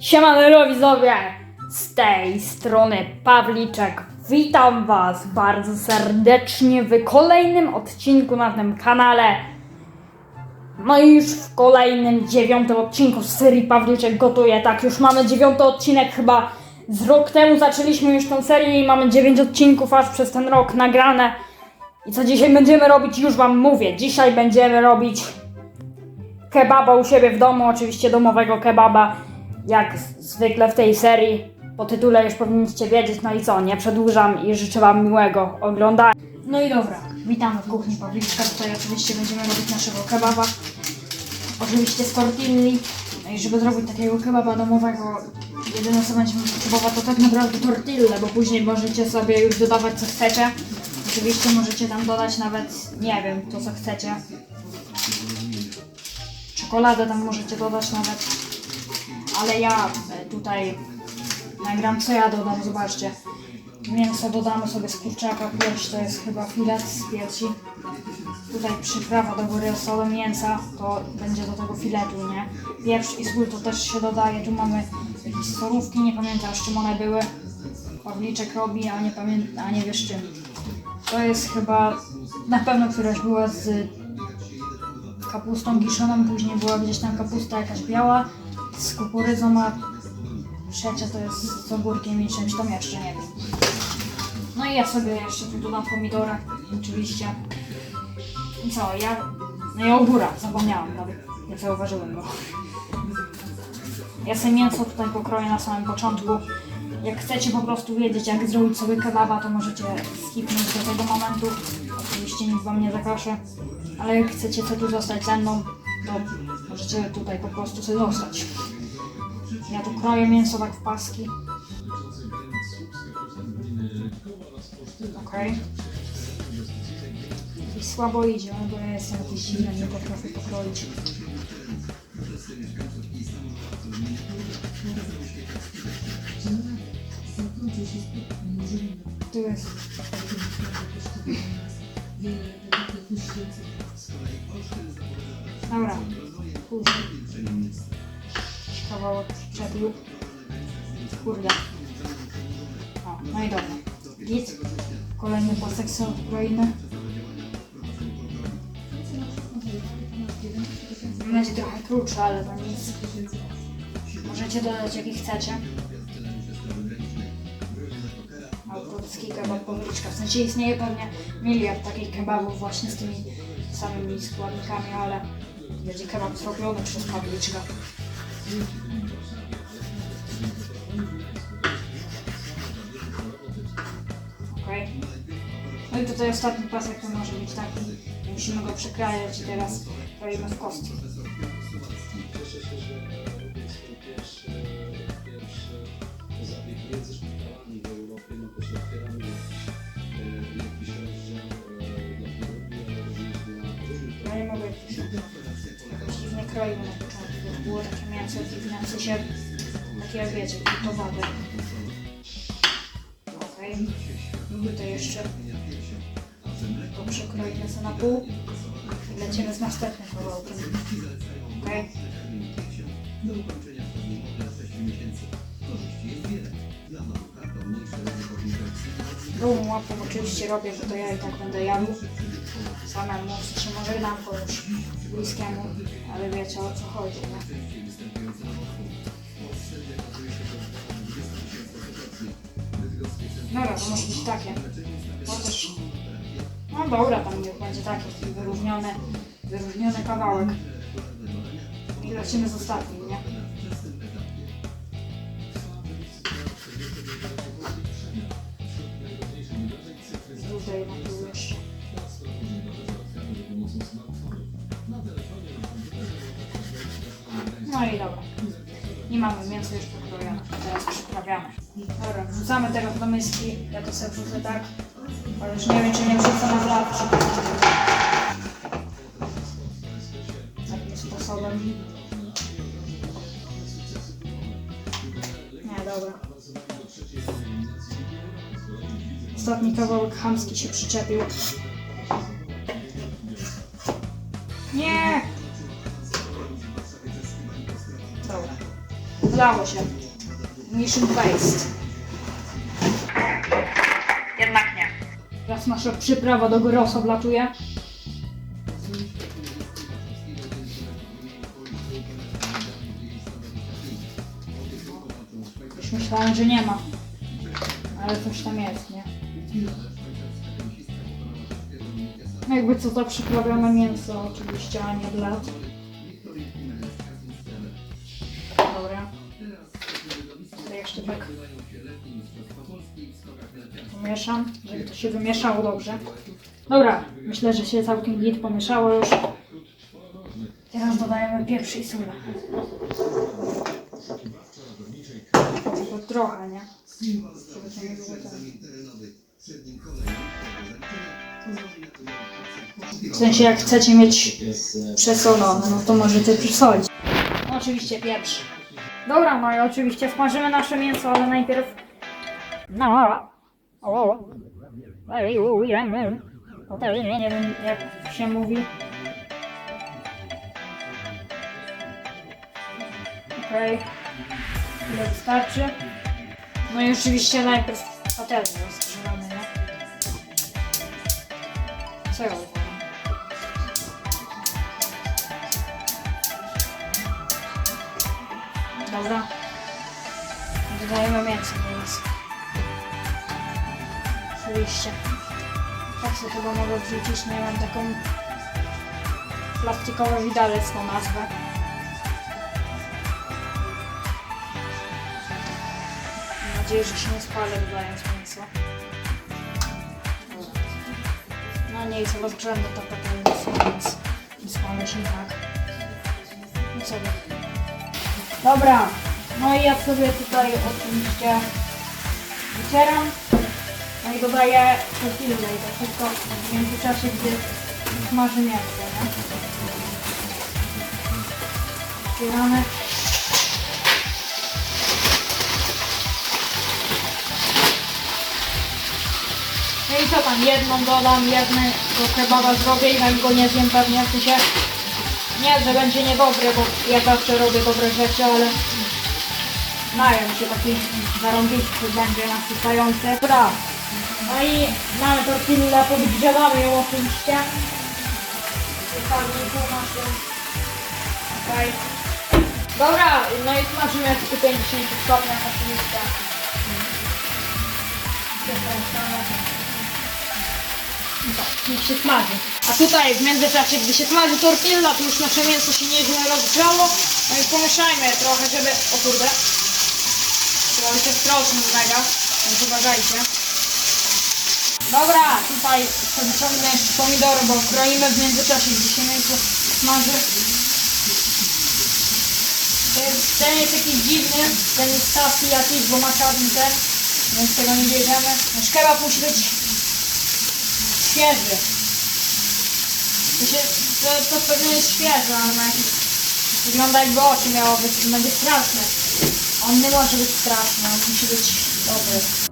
Siemano widzowie! Z tej strony Pawliczek. Witam Was bardzo serdecznie w kolejnym odcinku na tym kanale. No i już w kolejnym dziewiątym odcinku z serii Pawliczek gotuje. Tak, już mamy dziewiąty odcinek chyba z rok temu zaczęliśmy już tę serię i mamy dziewięć odcinków aż przez ten rok nagrane. I co dzisiaj będziemy robić? Już Wam mówię. Dzisiaj będziemy robić kebaba u siebie w domu, oczywiście domowego kebaba, jak zwykle w tej serii. Po tytule już powinniście wiedzieć, no i co, nie przedłużam i życzę Wam miłego oglądania. No i dobra, witamy w kuchni Pawliczka, tutaj oczywiście będziemy robić naszego kebaba, oczywiście z tortilli. No i żeby zrobić takiego kebaba domowego, jedyne co będziemy potrzebować to tak naprawdę tortille, bo później możecie sobie już dodawać co chcecie. Oczywiście możecie tam dodać nawet, nie wiem, to co chcecie. Czekoladę tam możecie dodać nawet. Ale ja e, tutaj nagram co ja dodam, zobaczcie. Mięso dodamy sobie z kurczaka, pierś to jest chyba filet z piersi. Tutaj przyprawa do góry solą mięsa, to będzie do tego filetu, nie? Pieprz i sól to też się dodaje, tu mamy jakieś solówki, nie pamiętam z czym one były. Pawliczek robi, a nie, pamię- a nie wiesz czym. To jest chyba, na pewno któraś była z kapustą kiszoną, później była gdzieś tam kapusta jakaś biała z kukurydzą, a trzecia to jest z ogórkiem i czymś tam jeszcze nie wiem. No i ja sobie jeszcze tu dodam pomidora, oczywiście. I co, ja... No i ogóra, zapomniałam nawet, nie zauważyłem go. Ja sobie mięso tutaj pokroję na samym początku. Jak chcecie po prostu wiedzieć, jak zrobić sobie kebaba, to możecie skipnąć do tego momentu. Oczywiście nic wam nie zakaże. Ale jak chcecie tu zostać ze mną, to możecie tutaj po prostu sobie zostać. Ja tu kroję mięso tak w paski. Okej. I słabo idzie, bo ja jestem jakiś dziwny, nie potrafię pokroić. Tu jest. Dobra. Kurde. Kawałek przyczepił. Kurde. O, no i dobra. Git. Kolejny pasek są kolejny. Będzie trochę krótszy, ale to nic. Możecie dodać jaki chcecie. Autorski kebab powoliczka. W sensie istnieje pewnie miliard takich kebabów właśnie z tymi samymi składnikami, ale będzie kebab zrobiony przez Pawliczka. Okej. No i tutaj ostatni pasek to może być taki. Musimy go przekrajać i teraz kroimy w kostki. Jakichś nie kroił na początku, było takie mięso dziwne, w sensie takie jak wiecie, gotowane. Okej. I Tutaj jeszcze to przekroimy sobie na pół i lecimy z następnym kawałkiem. Okej. Drugą łapą oczywiście robię, bo to ja i tak będę jadł samemu, sensie może dam komuś bliskiemu, ale wiecie o co chodzi, nie? Dobra, to może być takie. Chociaż... No dobra, tam niech będzie taki wyróżniony, wyróżniony kawałek. I lecimy z ostatnim, nie? No i dobra. I mamy mięso już pokrojone. Teraz przyprawiamy. Dobra, wrzucamy teraz do miski. Ja to sobie wrzucę tak. Ale już nie wiem, czy nie wrzucę na wlawczy. Takim sposobem. Nie, dobra. Ostatni kawałek chamski się przyczepił. Nie! Udało się. Mission based. Jednak nie. Teraz nasza przyprawa do gyrosa wlatuje. Już myślałem, że nie ma. Ale coś tam jest, nie? No Jakby co to przyprawione mięso oczywiście, a nie blat. Pomieszam, żeby to się wymieszało dobrze. Dobra, myślę, że się całkiem git pomieszało już. Teraz dodajemy pieprz i sól. Tylko trochę, nie? To. W sensie jak chcecie mieć przesolone, no to możecie przesolić. No, oczywiście pieprz. Dobra, no i oczywiście smażymy nasze mięso, ale najpierw... No, nie wiem jak się mówi. Okej. Ile wystarczy. No i oczywiście najpierw patelnię rozgrzewamy, nie? Co ja uważam? Dobra. Dodajemy mięso teraz. Oczywiście. Tak sobie chyba mogę wrzucić, nie mam taką plastikowy widelec na nazwę. Mam nadzieję, że się nie spalę dodając mięso. No nie jest rozgrzane to patelnia, więc nie spalę się tak. No co? Dobra, no i ja sobie tutaj oczywiście wycieram. I dodaję tortillę i to wszystko w międzyczasie, gdy smaży mięso, nie? Otwieramy. No i co tam, jedną dodam, jednego kebaba zrobię i go nie zjem pewnie, w sensie nie, że będzie niedobry, bo ja zawsze robię dobre rzeczy, ale mają się taki zarąbisty będzie nasycający. Dobra, no i mamy tortillę, podgrzewamy ją oczywiście. Okej. Dobra, no i smażymy w 150 stopniach oczywiście. Niech się smaży. A tutaj w międzyczasie, gdy się smaży tortilla, to już nasze mięso się nieźle rozgrzało. No i pomieszajmy trochę, żeby... O kurde. Trzeba być ostrożnym mega, więc uważajcie. Dobra, tutaj sobie ciągnę jeszcze pomidory, bo kroimy w międzyczasie, gdy się mięso smaży. Ten jest jakiś dziwny, ten jest taki jakiś, bo ma czarny więc tego nie bierzemy. Nasz kebab musi być świeży. To, się, to, to pewnie jest świeże, ale ma jakiś... Wygląda jakby oczy miało być, będzie straszne. On nie może być straszny, on musi być dobry.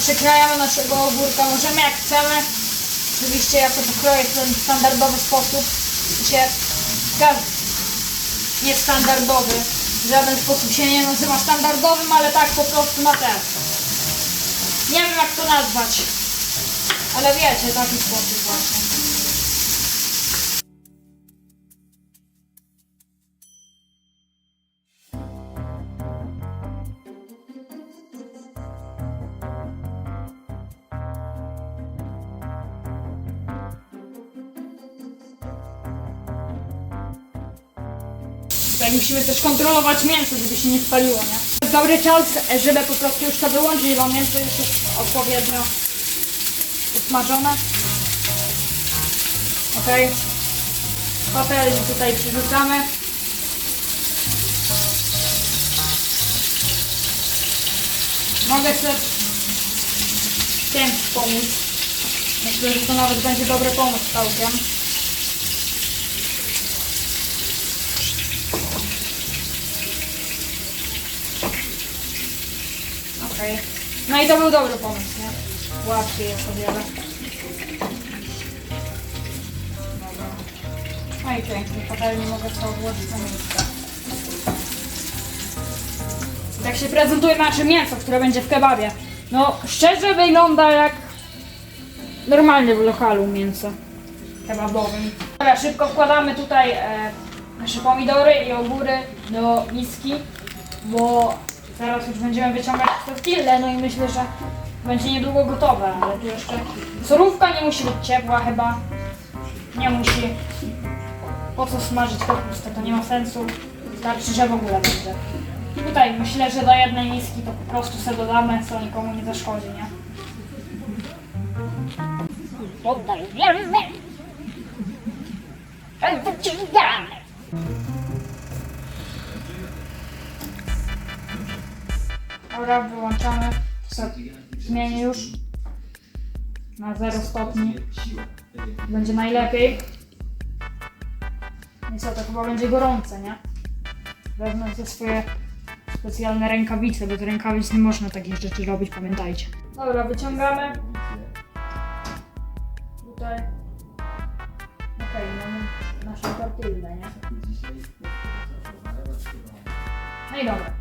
Przykrajamy naszego ogórka, możemy jak chcemy. Oczywiście ja to pokroję w ten standardowy sposób. Się niestandardowy. W żaden sposób się nie nazywa standardowym, ale tak po prostu na ten. Nie wiem jak to nazwać. Ale wiecie, taki sposób właśnie. Tutaj musimy też kontrolować mięso, żeby się nie spaliło, nie? Dobry czas, żeby po prostu już to wyłączyć, bo mięso już jest odpowiednio usmażone. Ok. Patelnię tutaj przyrzucamy. Mogę sobie tym pomóc. Myślę, że to nawet będzie dobry pomysł całkiem. Okej. No i to był dobry pomysł, nie? Łatwiej jest o wiele. No i pięknie, patelnię mogę sobie odłożyć na miejsce. Tak się prezentuje nasze mięso, które będzie w kebabie. No, szczerze wygląda jak normalnie w lokalu mięso kebabowym. Dobra, szybko wkładamy tutaj e, nasze pomidory i ogóry do miski, bo zaraz już będziemy wyciągać tortille, no i myślę, że będzie niedługo gotowe, ale tu jeszcze surówka nie musi być ciepła chyba. Nie musi. Po co smażyć kapustę, to nie ma sensu. Wystarczy, że w ogóle będzie. Tutaj myślę, że do jednej miski to po prostu sobie dodamy, co nikomu nie zaszkodzi, nie? Dodajemy. Wycinamy. Dobra, wyłączamy. Zmienię już na 0 stopni. Będzie najlepiej. Co, to chyba będzie gorące, nie? Wezmę ze swoje specjalne rękawice, bo z rękawic nie można takich rzeczy robić, pamiętajcie. Dobra, wyciągamy. Tutaj. Okej, mamy naszą tortillę, nie? No i dobra.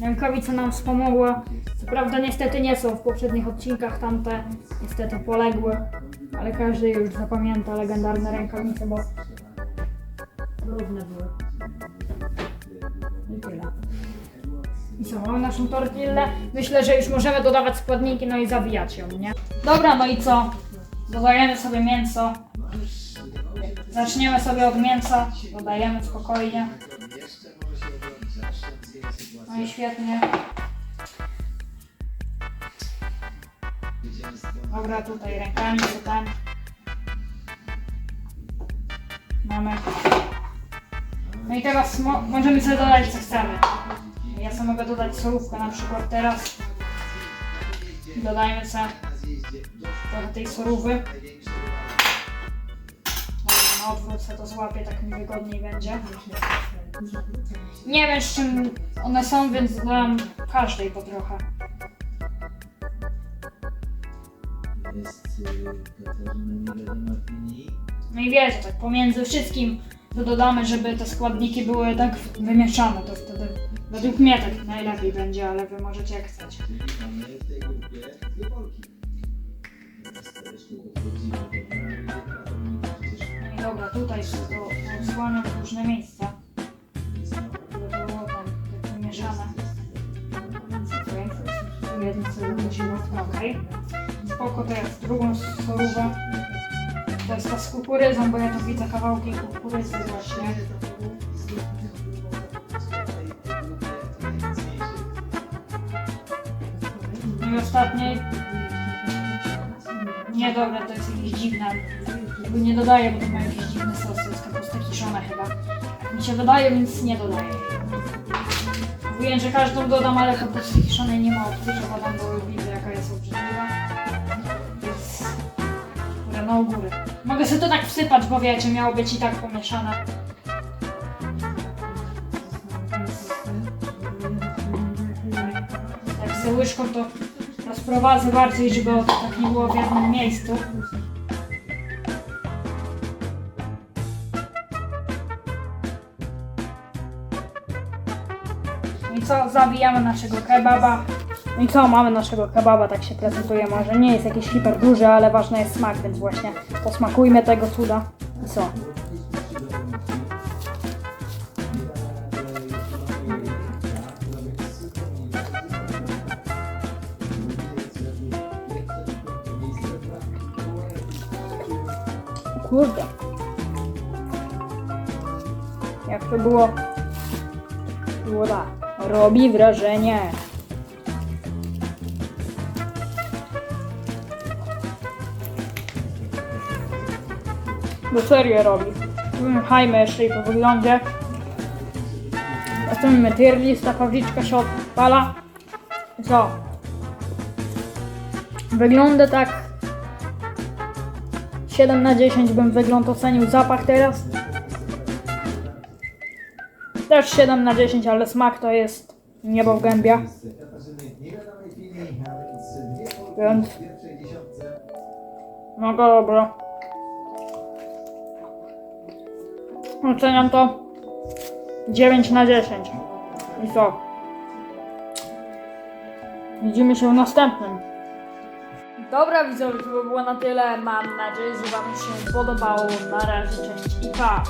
Rękawica nam wspomogła. Co prawda niestety nie są w poprzednich odcinkach tamte niestety poległy, ale każdy już zapamięta legendarne rękawice, bo równe były. I tyle. I co, mamy naszą tortillę. Myślę, że już możemy dodawać składniki, no i zawijać ją, nie? Dobra, no i co? Dodajemy sobie mięso. Zaczniemy sobie od mięsa. Dodajemy spokojnie. No i świetnie. Dobra, tutaj rękami, tam. Mamy. No i teraz mo- możemy sobie dodać co chcemy. Ja sobie mogę dodać solówkę na przykład teraz. Dodajmy sobie trochę tej sorówy. Na odwrót to złapię, tak mi wygodniej będzie. Nie wiem z czym one są, więc dodam każdej po trochę. Jest y, Katarzyna. No i wiecie, tak pomiędzy wszystkim to dodamy, żeby te składniki były tak wymieszane, to wtedy według mnie tak najlepiej będzie, ale wy możecie jak chcecie. Czyli mamy w tej grupie dwie Polki. Dobra, tutaj to odsłaniam w różne miejsca, żeby było tam tak wymieszane. Okej. Tu jedno sobie musimy, okej. Spoko, teraz drugą sorówę. To jest ta z kukurydzą, bo ja tu widzę kawałki kukurydzy właśnie. No i ostatniej. Nie, dobra, to jest jakieś dziwne. Tego nie dodaję, bo to ma jakiś dziwny sos, to jest kapusta kiszona chyba. Tak mi się wydaje, więc nie dodaję. Mówiłem, że każdą dodam, ale kapusty kiszonej nie ma opcji, że dodam, bo widzę jaka jest obrzydliwa. Więc... Dobra, no u góry. Mogę sobie to tak wsypać, bo wiecie, miało być i tak pomieszane. Jak sobie łyżką to rozprowadzę bardziej, żeby to tak nie było w jednym miejscu. Co, zabijamy naszego kebaba. No i co, mamy naszego kebaba, tak się prezentuje. Może nie jest jakiś hiper duży, ale ważny jest smak, więc właśnie posmakujmy tego cuda. I co? Kurde. Jak to było? Było tak. Robi wrażenie. No serio robi. Hajmy jeszcze i po wyglądzie. Następny list, ta pawiczka się odpala. Co? Wygląda tak 7 na 10 bym wygląd ocenił. Zapach teraz też 7 na 10, ale smak to jest niebo w gębie. Więc no dobra. Oceniam to 9 na 10. I co? Widzimy się w następnym. Dobra widzowie, to by było na tyle. Mam nadzieję, że Wam się podobało. Na razie, cześć i pa!